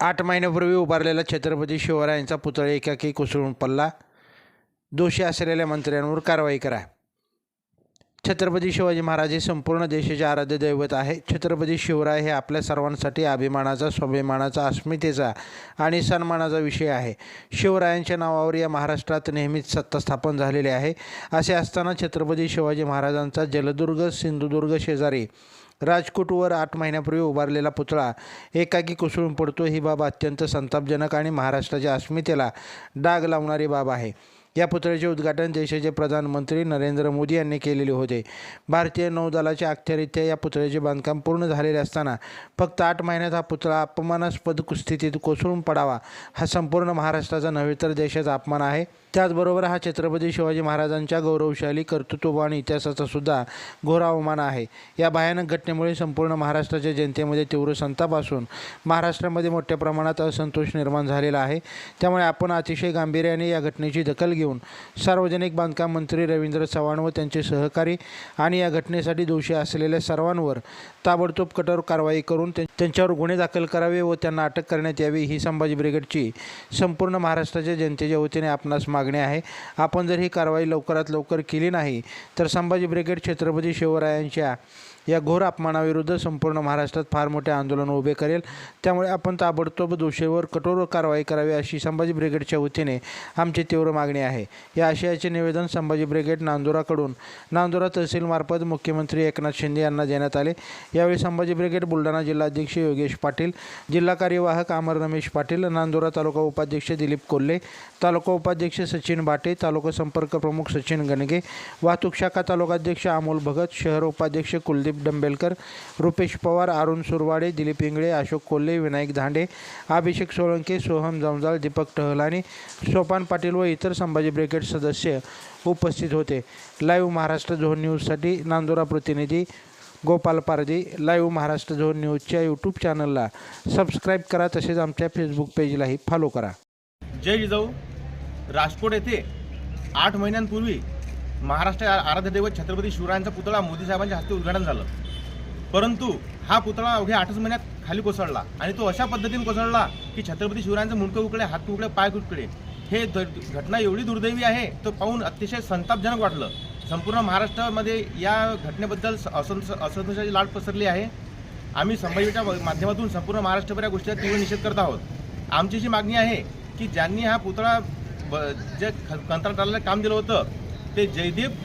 आठ महिन्यापूर्वी उभारलेला छत्रपती शिवरायांचा पुतळा एकाकी कोसळून पडला. दोषी असलेल्या मंत्र्यांवर कारवाई करा. छत्रपती शिवाजी महाराज हे संपूर्ण देशाचे आराध्य दैवत आहे. छत्रपती शिवराय हे आपल्या सर्वांसाठी अभिमानाचा स्वाभिमानाचा अस्मितेचा आणि सन्मानाचा विषय आहे. शिवरायांच्या नावावर या महाराष्ट्रात नेहमीच सत्ता स्थापन झालेली आहे. असे असताना छत्रपती शिवाजी महाराजांचा जलदुर्ग सिंधुदुर्ग शेजारी राजकोटवर आठ महिन्यापूर्वी उभारलेला पुतळा एकाकी कोसळून पडतो. ही बाब अत्यंत संतापजनक आणि महाराष्ट्राच्या अस्मितेला डाग लावणारी बाब आहे. या पुतळ्याचे उद्घाटन देशाचे प्रधानमंत्री नरेंद्र मोदी यांनी केलेले होते. भारतीय नौदलाच्या अखत्यारीत्या या पुतळ्याचे बांधकाम पूर्ण झालेले असताना फक्त आठ महिन्यात हा पुतळा अपमानास्पद स्थितीत कोसळून पडावा हा संपूर्ण महाराष्ट्राचा नव्हे तर देशाचा अपमान आहे. त्याचबरोबर हा छत्रपती शिवाजी महाराजांच्या गौरवशाली कर्तृत्व आणि इतिहासाचा सुद्धा घोर अवमान आहे. या भयानक घटनेमुळे संपूर्ण महाराष्ट्राच्या जनतेमध्ये तीव्र संताप असून महाराष्ट्रामध्ये मोठ्या प्रमाणात असंतोष निर्माण झालेला आहे. त्यामुळे आपण अतिशय गांभीर्याने या घटनेची दखल घेऊ घेऊन सार्वजनिक बांधकाम मंत्री रवींद्र चव्हाण व त्यांचे सहकारी आणि या घटनेसाठी दोषी असलेल्या सर्वांवर ताबडतोब कठोर कारवाई करून त्यांच्यावर गुन्हे दाखल करावे व त्यांना अटक करण्यात यावी ही संभाजी ब्रिगेडची संपूर्ण महाराष्ट्राच्या जनतेच्या वतीने आपणास मागणी आहे. आपण जर ही कारवाई लवकरात लवकर केली नाही तर संभाजी ब्रिगेड छत्रपती शिवरायांच्या या घोर अपमानाविरुद्ध संपूर्ण महाराष्ट्रात फार मोठे आंदोलन उभे करेल. त्यामुळे आपण ताबडतोब दोषीवर कठोर कारवाई करावी अशी संभाजी ब्रिगेडच्या वतीने आमची तीव्र मागणी आहे. या आशयाचे निवेदन संभाजी ब्रिगेड नांदुराकडून नांदुरा तहसीलमार्फत मुख्यमंत्री एकनाथ शिंदे यांना देण्यात आले. यावेळी संभाजी ब्रिगेड बुलढाणा जिल्हाध्यक्ष योगेश पाटील जिल्हा कार्यवाहक अमर रमेश पाटील नांदुरा तालुका उपाध्यक्ष दिलीप कोल्हे तालुका उपाध्यक्ष सचिन बाटे तालुका संपर्क प्रमुख सचिन गणगे वाहतूक शाखा तालुकाध्यक्ष अमोल भगत शहर उपाध्यक्ष कुलदीप डंबेलकर रुपेश पवार अरुण सुरवाडे दिलीप इंगळे अशोक कोल्हे विनायक धांडे अभिषेक सोळंके सोहम जमजाल दीपक टहलानी सोपान पाटील व इतर संभाजी ब्रिगेड सदस्य उपस्थित होते. लाईव्ह महाराष्ट्र झोन न्यूजसाठी नांदुरा प्रतिनिधी गोपाल पारदी लाईव्ह महाराष्ट्र झोन न्यूजच्या यूट्यूब चॅनलला सबस्क्राईब करा तसेच आमच्या फेसबुक पेजलाही फॉलो करा. जय जिजाऊ राजकोट येथे आठ महिन्यांपूर्वी महाराष्ट्र आराध्य दैवत छत्रपती शिवरायांचा पुतळा मोदी साहेबांच्या हस्ते उद्घाटन झालं. परंतु हा पुतळा अवघ्या आठच महिन्यात खाली कोसळला आणि तो अशा पद्धतीने कोसळला की छत्रपती शिवरायांचं मुंडकं उकडे हात उकडे पाय उकडे हे घटना एवढी दुर्दैवी आहे तो पाहून अतिशय संतापजनक वाटलं. संपूर्ण महाराष्ट्रामध्ये या घटनेबद्दल स- असंत असंतोषाची लाट पसरली आहे. आम्ही संभाजीच्या माध्यमातून संपूर्ण महाराष्ट्रभर या गोष्टीचा तीव्र निषेध करत आहोत. आमची जी मागणी आहे की ज्यांनी हा पुतळा ब जे ख- कंत्राटदाराला काम दिलं होतं ते जयदीप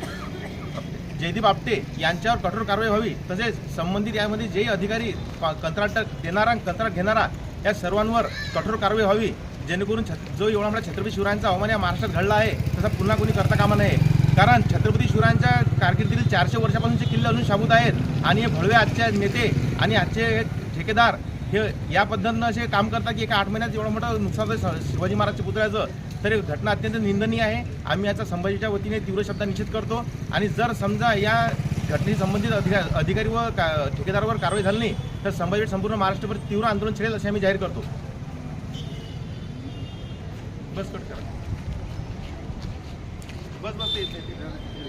जयदीप आपटे यांच्यावर कठोर कारवाई व्हावी. तसेच संबंधित यामध्ये जे अधिकारी कंत्राटक कंत्राट देणारा आणि कंत्राट घेणारा या सर्वांवर कठोर कारवाई व्हावी. जेणेकरून छत जो एवढा मोठा छत्रपती शिवरायांचा अवमान या महाराष्ट्रात घडला आहे तसा पुन्हा कोणी करता कामा नये. कारण छत्रपती शिवरायांच्या कारकिर्दीतील चारशे वर्षापासूनचे किल्ले अजून शाबूत आहेत आणि हे भळवे आजचे नेते आणि आजचे ठेकेदार हे या पद्धतीनं असे काम करतात की एका आठ महिन्यात एवढं मोठं नुकसान शिवाजी महाराजच्या पुतळ्याचं तर घटना अत्यंत निंदनीय आहे. आम्ही याचा संभाजीच्या वतीने तीव्र शब्दात निषेध करतो. आणि जर समजा या घटनेशी संबंधित अधिका अधिकारी व का ठेकेदारावर कारवाई झाली नाही तर संभाजी संपूर्ण महाराष्ट्रभर तीव्र आंदोलन छेडेल असे आम्ही जाहीर करतो. बस कट करा. बस बस